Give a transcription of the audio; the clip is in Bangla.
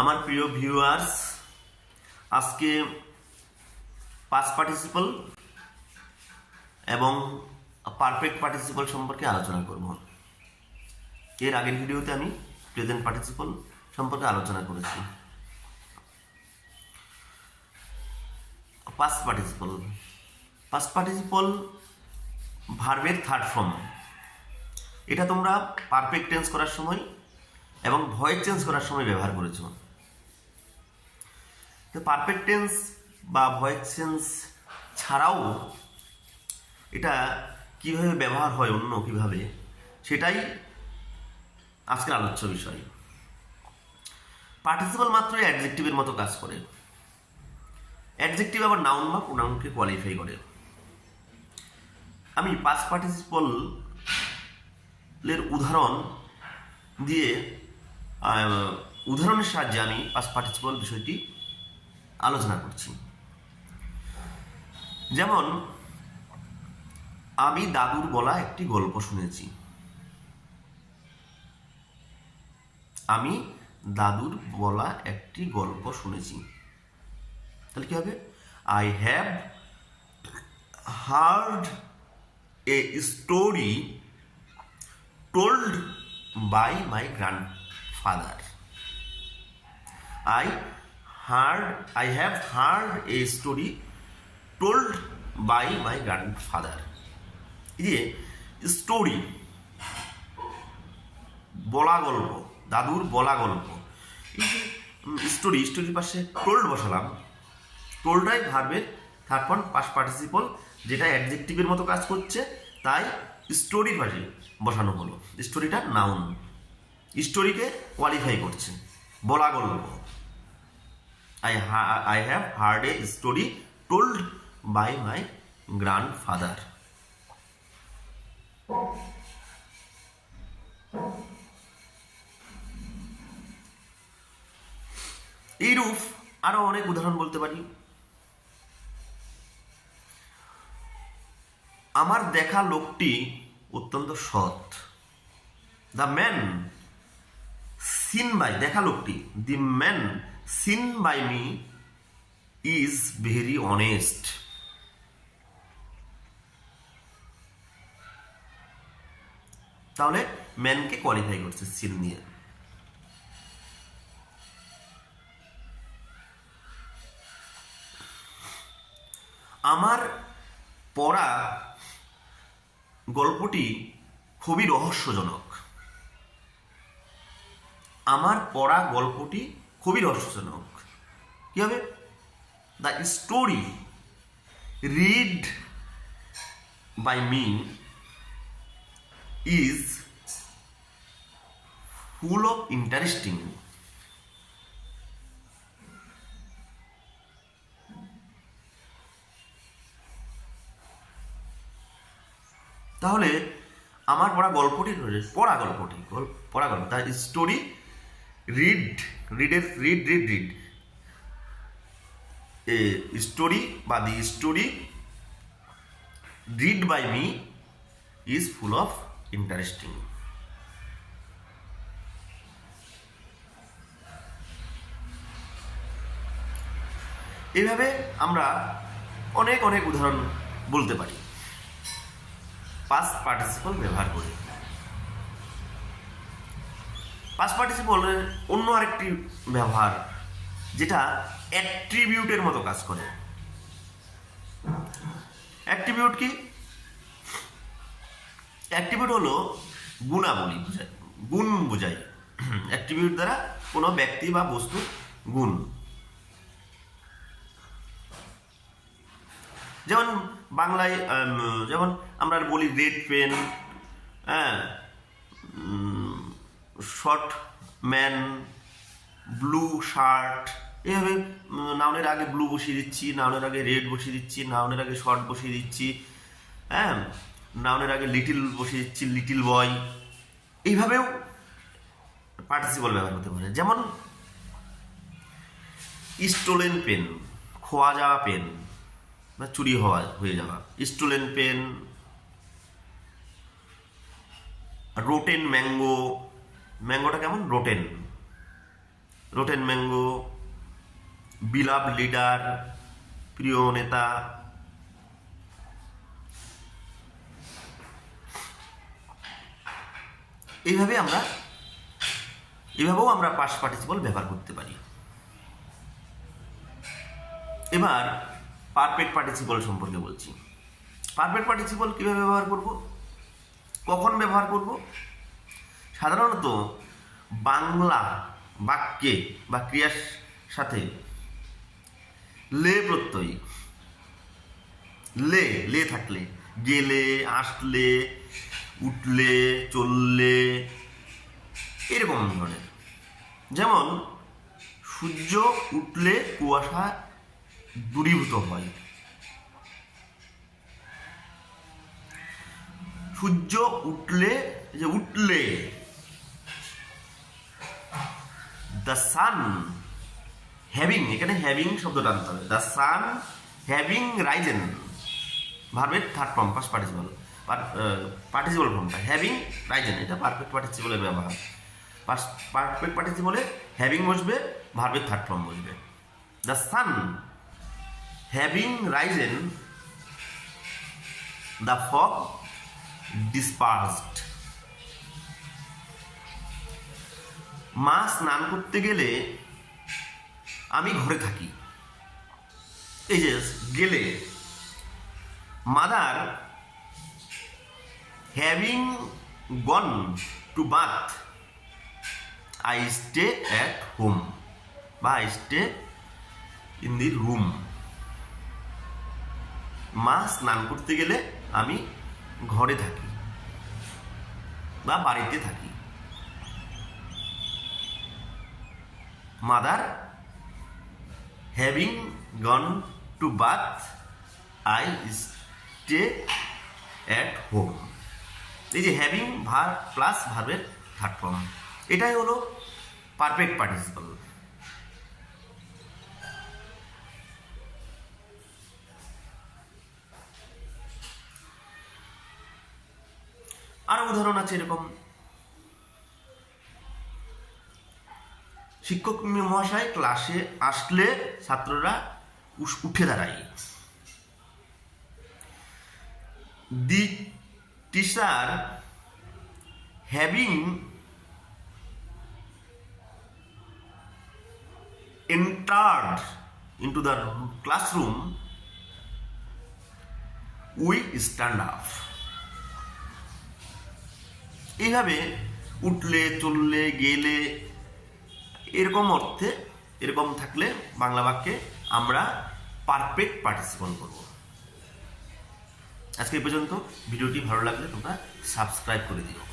আমার প্রিয় ভিউয়ার্স আজকে পাস পার্টিসিপল এবং পারফেক্ট পার্টিসিপল সম্পর্কে আলোচনা করব। এর আগের ভিডিওতে আমি প্রেজেন্ট পার্টিসিপল সম্পর্কে আলোচনা করেছি। পাস পার্টিসিপল পাস পার্টিসিপল ভার্বের থার্ড ফর্ম এটা তোমরা পারফেক্ট টেন্স করার সময় এবং ভয়েস চেঞ্জ করার সময় ব্যবহার করেছ। তো পারফেক্ট টেন্স বা ভয়েস চেঞ্জ ছাড়াও এটা কীভাবে ব্যবহার হয় অন্য কীভাবে, সেটাই আজকের আলোচ্য বিষয়। পার্টিসিপাল মাত্র অ্যাডজেক্টিভের মতো কাজ করে। অ্যাডজেক্টিভ আবার নাউন বা প্রোনাউনকে কোয়ালিফাই করে। আমি পাস পার্টিসিপল এর উদাহরণ দিয়ে উদাহরণের সাহায্যে আমি পাস পার্টিসিপল বিষয়টি আলোচনা করছি। যেমন, আমি দাদুর বলা একটি গল্প শুনেছি। আমি দাদুর বলা একটি গল্প শুনেছি। তাহলে কি হবে? I have heard a story told by my grandfather. I heard, I have heard a story told by my grandfather. যে স্টোরি বলা গল্প দাদুর বলা গল্প। এই স্টোরি স্টোরির পাশে টোল্ড বসালাম। টোল্ডটাই ভার্বের থার্ড ফর্ম পাস পার্টিসিপল যেটা অ্যাডজেক্টিভের মতো কাজ করছে তাই স্টোরির পাশে বসানো হলো। স্টোরিটা নাউন স্টোরিকে কোয়ালিফাই করছে। বলা গল্প। I I have heard a story told by my father এইরূপ আরও অনেক উদাহরণ বলতে পারি। আমার দেখা লোকটি অত্যন্ত সৎ। দ্য ম্যান সিন বাই দেখা লোকটি the man seen by me is very honest তাহলে ম্যানকে কোয়ালিফাই করছে সিন দিয়ে আমার পড়া গল্পটি খুবই রহস্যজনক। আমার পড়া গল্পটি খুবই রহস্যজনক কি হবে? The story read by me is full of interesting তাহলে আমার পড়া গল্পটি পড়া গল্পটি গল্প পড়া গল্প। তার story read রিডের read read read a story বা the story read by me is full of interesting এইভাবে আমরা অনেক অনেক উদাহরণ বলতে পারি। পাস পার্টিসিপল ব্যবহার করি। পাস পার্টিসিপলের অন্য আরেকটি ব্যবহার, যেটা অ্যাট্রিবিউটের মতো কাজ করে। অ্যাট্রিবিউট কি? অ্যাট্রিবিউট হলো গুণাবলী বোঝায়, গুণ বোঝায়। অ্যাট্রিবিউট দ্বারা কোনো ব্যক্তি বা বস্তু গুণ। যেমন বাংলায় যেমন আমরা বলি রেড পেন হ্যাঁ শর্ট ম্যান ব্লু শার্ট এইভাবে উম, নাউনের আগে ব্লু বসিয়ে দিচ্ছি নাউনের আগে রেড বসিয়ে দিচ্ছি নাউনের আগে শর্ট বসিয়ে দিচ্ছি হ্যাঁ নাউনের আগে লিটিল বসিয়ে দিচ্ছি লিটিল বয়। এইভাবেও পার্টিসিপল ব্যবহার হতে পারে। যেমন স্টোলেন পেন খোয়া যাওয়া পেন বা চুরি হওয়া হয়ে যাওয়া। স্টোলেন পেন রোটেন ম্যাঙ্গো ম্যাঙ্গোটা কেমন? Rotten. Rotten mango beloved leader, প্রিয় নেতা। এইভাবে আমরা এভাবেও আমরা পাস পার্টিসিপল ব্যবহার করতে পারি। এবার পারফেক্ট পার্টিসিপল সম্পর্কে বলছি। পারফেক্ট পার্টিসিপল কীভাবে ব্যবহার করব? কখন ব্যবহার করব? সাধারণত বাংলা বাক্যে বা ক্রিয়ার সাথে লে প্রত্যয়। লে লে থাকলে, গেলে, আসলে, উঠলে, চললে, এরকম ধরনের। যেমন, সূর্য উঠলে কুয়াশা দূরীভূত হয়। সূর্য উঠলে যে উঠলে দ্য সান হ্যাভিং এখানে হ্যাভিং শব্দটা আনতে হবে। দ্য সান হ্যাভিং রাইজেন ভার্বের third form first participle participle ফর্মটা হ্যাভিং রাইজেন এটা পারফেক্ট পার্টিসিপালের ব্যবহার। পারফেক্ট পার্টিসিপালে হ্যাভিং বসবে, ভার্বের থার্ড ফর্ম বসবে। The sun having risen the fog dispersed মা স্নান করতে গেলে আমি ঘরে থাকি। এই যে গেলে, mother having gone to bath. I stay at home বা I stay in the room. মা স্নান করতে গেলে আমি ঘরে থাকি বা বাড়িতে থাকি। Mother having gone to bath, I stay at home. এই যে হ্যাভিং ভার প্লাস ভার্বের থার্ড ফর্ম এটাই হলো পারফেক্ট পার্টিসিপাল। আরও উদাহরণ আছে এরকম। শিক্ষক মহাশয় ক্লাসে আসলে ছাত্ররা উঠে দাঁড়ায়। The teacher having entered into the classroom we stand up. এইভাবে উঠলে, চললে, গেলে এরকম অর্থে, এরকম থাকলে বাংলা বাক্যে আমরা পারফেক্ট পার্টিসিপন করব। আজকে এই পর্যন্ত। ভিডিওটি ভালো লাগলে তোমরা সাবস্ক্রাইব করে দিও।